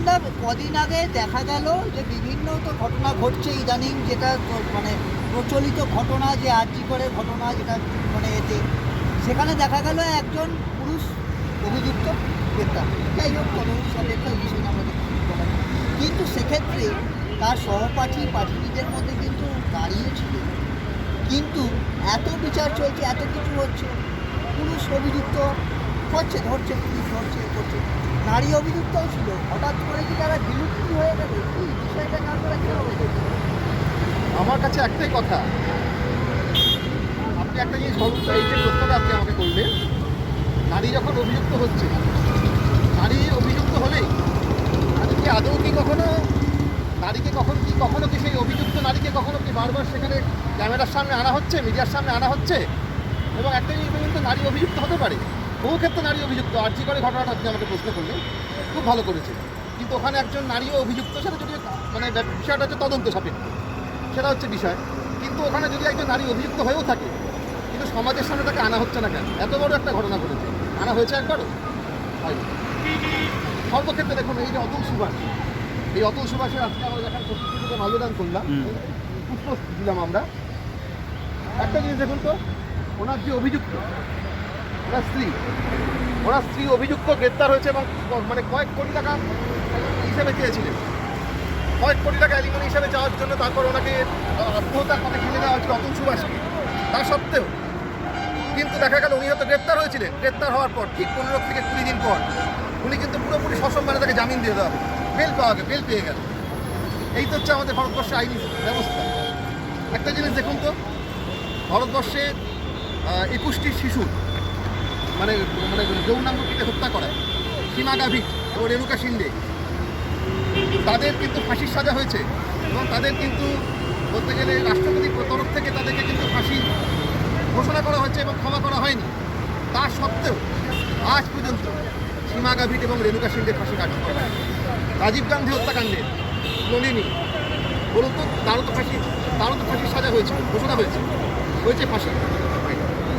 বিজনদা কদিন আগে দেখা গেল যে বিভিন্ন তো ঘটনা ঘটছে ইদানিং যেটা মানে প্রচলিত ঘটনা, যে আর্জি করে ঘটনা যেটা মানে এতে। সেখানে দেখা গেল একজন পুরুষ অভিযুক্ত গ্রেপ্তার। যাই হোক, তদন্ত সাপেক্ষ বিষয়ে আমাদের কিন্তু সেক্ষেত্রে তার সহপাঠী পাঠিনীদের মধ্যে কিন্তু দাঁড়িয়ে ছিল। কিন্তু এত বিচার চলছে, এত কিছু হচ্ছে, পুরুষ অভিযুক্ত হচ্ছে ধরছে পুলিশ ধরছে করছে নারী অভিযুক্তও ছিল। হঠাৎ করে কি তারা বিলুপ্তি হয়ে গেল? কি বিষয়টা না করে কেন হয়েছে আমার কাছে একটাই কথা। আপনি একটা জিনিস এই যে প্রশ্নটা আপনি আমাকে করলেন, নারী যখন অভিযুক্ত হচ্ছে, নারী অভিযুক্ত হলেই নারীকে আদৌ কি কখনো, নারীকে কখন কি, কখনো কি সেই অভিযুক্ত নারীকে কখনো কি বারবার সেখানে ক্যামেরার সামনে আনা হচ্ছে, মিডিয়ার সামনে আনা হচ্ছে? এবং একটা জিনিস কিন্তু নারী অভিযুক্ত হতে পারে। বহু ক্ষেত্রে নারী অভিযুক্ত আর আর্জি করে ঘটনাটা আপনি আমাকে প্রশ্ন করলেন খুব ভালো করেছে কিন্তু ওখানে একজন নারীও অভিযুক্ত সেটা যদি মানে বিষয়টা হচ্ছে তদন্ত সাপেক্ষ। সেটা হচ্ছে বিষয়। কিন্তু ওখানে যদি একজন নারী অভিযুক্ত হয়েও থাকে কিন্তু সমাজের সামনে তাকে আনা হচ্ছে না কেন? এত বড় একটা ঘটনা ঘটেছে। আনা হয়েছে একবারও? হয়নি। সর্বক্ষেত্রে দেখুন এই যে অতুল সুভাষ এই অতুল সুভাষের আজকে আমরা যখন প্রতিষ্ঠিত মাল্যদান করলাম পুষ্প দিলাম আমরা। একটা জিনিস দেখুন তো ওনার যে অভিযুক্ত ওনার স্ত্রী। ওনার স্ত্রী অভিযুক্ত, গ্রেপ্তার হয়েছে এবং মানে কয়েক কোটি টাকা হিসেবে চেয়েছিলেন। কয়েক কোটি টাকা অ্যালিমনি হিসাবে চাওয়ার জন্য তারপর ওনাকে আত্মহত্যার পথে ঠেলে দেওয়া হয়েছিল অতুল সুভাষকে। তা সত্ত্বেও কিন্তু দেখা গেল উনি হয়তো গ্রেপ্তার হয়েছিলেন। গ্রেপ্তার হওয়ার পর ঠিক পনেরো থেকে কুড়ি দিন পর উনি কিন্তু পুরোপুরি সসম্মানে তাকে জামিন দিয়ে দেওয়া বেল পাওয়া গেল, বেল পেয়ে গেল। এই তো হচ্ছে আমাদের ভারতবর্ষের আইনি ব্যবস্থা। একটা জিনিস দেখুন তো, ভারতবর্ষে একুশটি শিশু মানে মানে যৌনাঙ্গটিকে হত্যা করা। সীমা গাভি ও রেণুকা সিন্ডে তাদের কিন্তু ফাঁসির সাজা হয়েছে এবং তাদের কিন্তু বলতে গেলে রাষ্ট্রপতির তরফ থেকে তাদেরকে কিন্তু ফাঁসি ঘোষণা করা হয়েছে এবং ক্ষমা করা হয়নি। তা সত্ত্বেও আজ পর্যন্ত সীমা গাভিট এবং রেণুকা সিংহের ফাঁসি কার্যকর হয় রাজীব গান্ধী হত্যাকাণ্ডে নলিনী, বলুন তো, তারও তো ফাঁসি, তারও তো ফাঁসির সাজা হয়েছে, ঘোষণা হয়েছে হয়েছে ফাঁসি।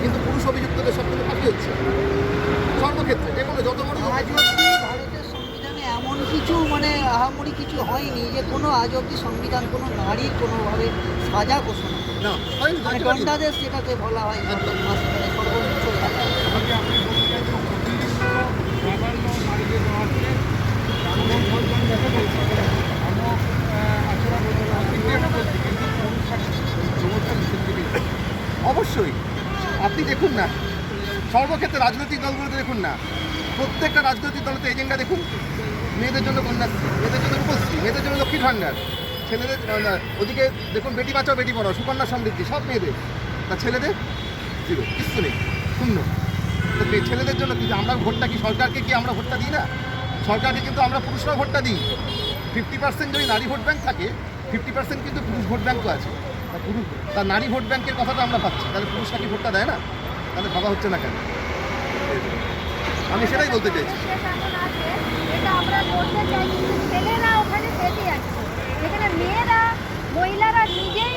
কিন্তু পুরুষ অভিযুক্তদের সব থেকে ফাঁসি হচ্ছে। সর্বক্ষেত্রে যে কোনো যত বড় ভারতের সংবিধানে এমন কিছু মানে আহামরি কিছু হয়নি যে কোনো আজ অব্দি সংবিধান কোনো নারীর কোনোভাবে সাজা ঘোষণা। না মানে দণ্ডাদেশ যেটাকে বলা হয় কিন্তু অবশ্যই। আপনি দেখুন না। সর্বক্ষেত্রে রাজনৈতিক দলগুলোতে দেখুন না। প্রত্যেকটা রাজনৈতিক দলের এজেন্ডা দেখুন। মেয়েদের জন্য কন্যাশ্রী, মেয়েদের জন্য রূপশ্রী, মেয়েদের জন্য লক্ষ্মীর ভাণ্ডার, ছেলেদের ওদিকে দেখুন বেটি বাঁচাও, বেটি পড়াও, সুকন্যা সমৃদ্ধি, সব মেয়েদের। তা ছেলেদের? জিরো, কিচ্ছু নেই, শূন্য। ছেলেদের জন্য কিন্তু আমরা ভোটটা কি সরকারকে কি আমরা ভোটটা দিই না? সরকারকে কিন্তু আমরা পুরুষরা ভোটটা দিই। ফিফটি পার্সেন্ট যদি নারী ভোট ব্যাঙ্ক থাকে ফিফটি পার্সেন্ট কিন্তু পুরুষ ভোট ব্যাঙ্কও আছে। পুরুষ তা নারী ভোট ব্যাংকের কথাটা আমরা পাচ্ছি তাহলে পুরুষরা কি ভোটটা দেয় না? তাহলে ভাবা হচ্ছে না কেন? আমি সেটাই বলতে চাইছি। ছেলেরা ওখানে মেয়েরা, মহিলারা নিজেই